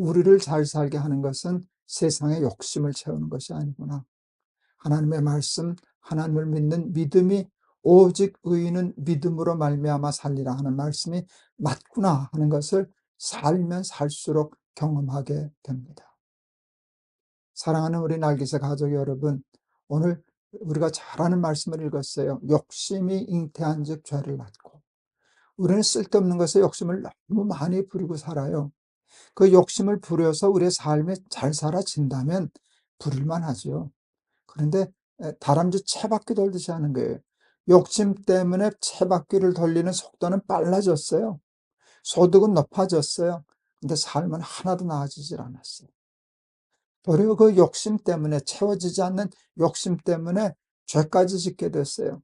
우리를 잘 살게 하는 것은 세상의 욕심을 채우는 것이 아니구나. 하나님의 말씀, 하나님을 믿는 믿음이 오직 의인은 믿음으로 말미암아 살리라 하는 말씀이 맞구나 하는 것을 살면 살수록 경험하게 됩니다. 사랑하는 우리 날기세 가족 여러분, 오늘 우리가 잘 아는 말씀을 읽었어요. 욕심이 잉태한 즉 죄를 낳고. 우리는 쓸데없는 것에 욕심을 너무 많이 부리고 살아요. 그 욕심을 부려서 우리의 삶에 잘 살아진다면 부릴만 하죠. 그런데 다람쥐 채바퀴 돌듯이 하는 거예요. 욕심 때문에 채바퀴를 돌리는 속도는 빨라졌어요. 소득은 높아졌어요. 근데 삶은 하나도 나아지질 않았어요. 오히려 그 욕심 때문에 채워지지 않는 욕심 때문에 죄까지 짓게 됐어요.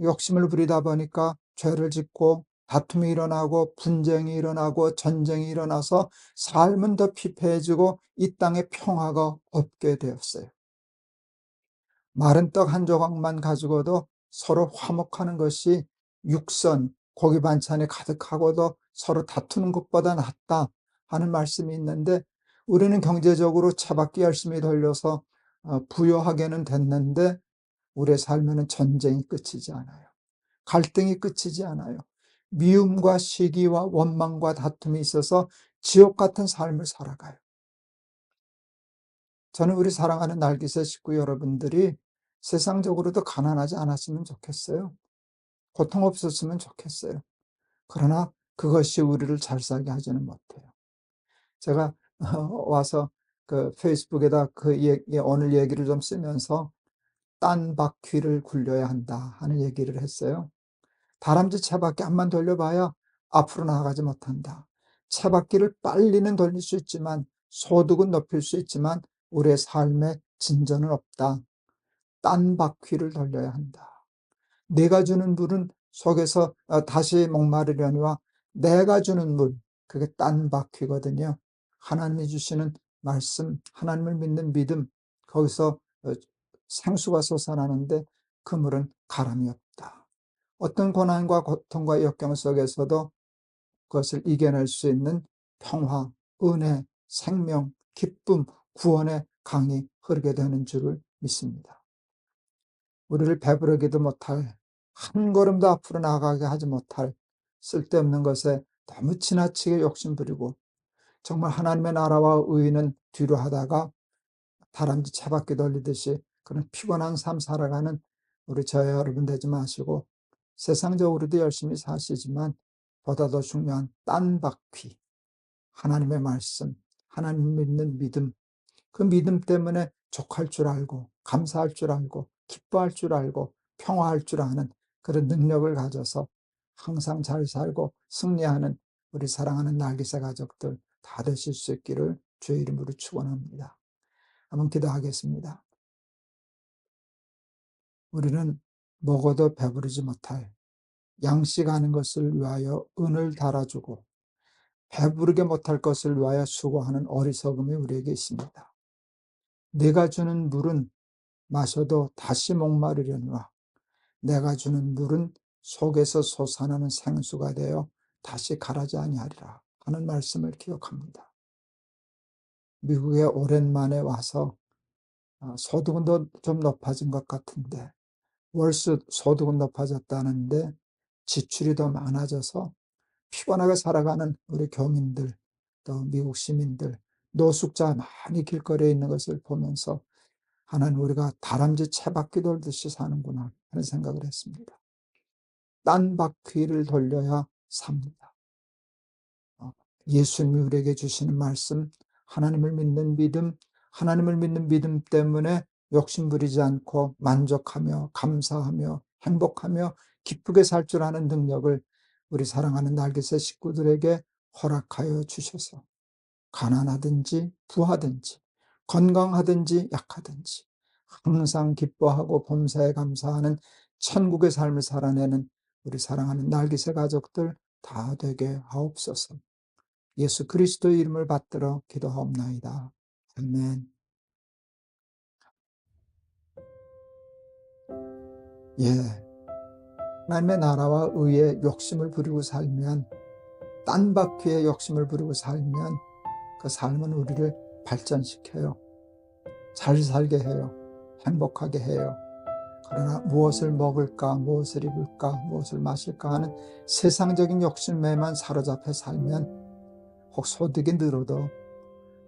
욕심을 부리다 보니까 죄를 짓고 다툼이 일어나고 분쟁이 일어나고 전쟁이 일어나서 삶은 더 피폐해지고 이 땅에 평화가 없게 되었어요. 마른 떡 한 조각만 가지고도 서로 화목하는 것이 육선, 고기 반찬이 가득하고도 서로 다투는 것보다 낫다 하는 말씀이 있는데 우리는 경제적으로 차밖에 열심히 돌려서 어, 부여하게는 됐는데 우리의 삶에는 전쟁이 끝이지 않아요. 갈등이 끝이지 않아요. 미움과 시기와 원망과 다툼이 있어서 지옥 같은 삶을 살아가요. 저는 우리 사랑하는 날기세 식구 여러분들이 세상적으로도 가난하지 않았으면 좋겠어요. 고통 없었으면 좋겠어요. 그러나 그것이 우리를 잘 살게 하지는 못해요. 제가 와서 그 페이스북에다 그 얘기, 오늘 얘기를 좀 쓰면서 딴 바퀴를 굴려야 한다 하는 얘기를 했어요. 다람쥐 차바퀴 한번 돌려봐야 앞으로 나아가지 못한다. 차바퀴를 빨리는 돌릴 수 있지만 소득은 높일 수 있지만 우리의 삶에 진전은 없다. 딴 바퀴를 돌려야 한다. 내가 주는 물은 속에서 어, 다시 목마르려니와 내가 주는 물, 그게 딴 바퀴거든요. 하나님이 주시는 말씀, 하나님을 믿는 믿음, 거기서 어, 생수가 솟아나는데 그 물은 가람이 없다. 어떤 고난과 고통과 역경 속에서도 그것을 이겨낼 수 있는 평화, 은혜, 생명, 기쁨, 구원의 강이 흐르게 되는 줄을 믿습니다. 우리를 배부르기도 못할 한 걸음도 앞으로 나가게 하지 못할 쓸데없는 것에 너무 지나치게 욕심부리고 정말 하나님의 나라와 의는 뒤로 하다가 다람쥐 차바퀴 돌리듯이 그런 피곤한 삶 살아가는 우리 저 여러분 되지 마시고 세상적으로도 열심히 사시지만 보다 더 중요한 딴 바퀴 하나님의 말씀 하나님 믿는 믿음 그 믿음 때문에 족할 줄 알고 감사할 줄 알고 기뻐할 줄 알고 평화할 줄 아는 그런 능력을 가져서 항상 잘 살고 승리하는 우리 사랑하는 날개새 가족들 다 되실 수 있기를 주의 이름으로 축원합니다. 한번 기도하겠습니다. 우리는 먹어도 배부르지 못할 양식하는 것을 위하여 은을 달아주고 배부르게 못할 것을 위하여 수고하는 어리석음이 우리에게 있습니다. 내가 주는 물은 마셔도 다시 목마르려니와 내가 주는 물은 속에서 솟아나는 생수가 되어 다시 가라지 아니하리라 하는 말씀을 기억합니다. 미국에 오랜만에 와서 아, 소득은 좀 높아진 것 같은데 월수 소득은 높아졌다는데 지출이 더 많아져서 피곤하게 살아가는 우리 교민들 또 미국 시민들 노숙자 많이 길거리에 있는 것을 보면서 하나님 우리가 다람쥐 채바퀴 돌듯이 사는구나 하는 생각을 했습니다. 딴 바퀴를 돌려야 삽니다. 어, 예수님이 우리에게 주시는 말씀, 하나님을 믿는 믿음, 하나님을 믿는 믿음 때문에 욕심부리지 않고 만족하며 감사하며 행복하며 기쁘게 살 줄 아는 능력을 우리 사랑하는 날개새 식구들에게 허락하여 주셔서 가난하든지 부하든지 건강하든지 약하든지 항상 기뻐하고 범사에 감사하는 천국의 삶을 살아내는 우리 사랑하는 날기새 가족들 다 되게 하옵소서. 예수 그리스도의 이름을 받들어 기도하옵나이다. 아멘. 예. 하나님의 나라와 의의 욕심을 부리고 살면 딴 바퀴에 욕심을 부리고 살면 그 삶은 우리를 발전시켜요. 잘 살게 해요. 행복하게 해요. 그러나 무엇을 먹을까, 무엇을 입을까, 무엇을 마실까 하는 세상적인 욕심에만 사로잡혀 살면 혹 소득이 늘어도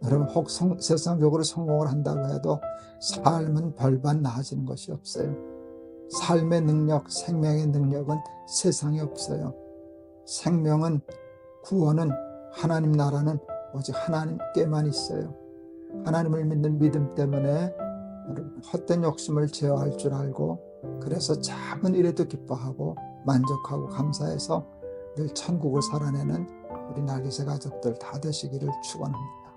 여러분 혹 성- 세상적으로 성공을 한다고 해도 삶은 별반 나아지는 것이 없어요. 삶의 능력, 생명의 능력은 세상에 없어요. 생명은 구원은 하나님 나라는 오직 하나님께만 있어요. 하나님을 믿는 믿음 때문에 헛된 욕심을 제어할 줄 알고 그래서 작은 일에도 기뻐하고 만족하고 감사해서 늘 천국을 살아내는 우리 날개새 가족들 다 되시기를 축원합니다.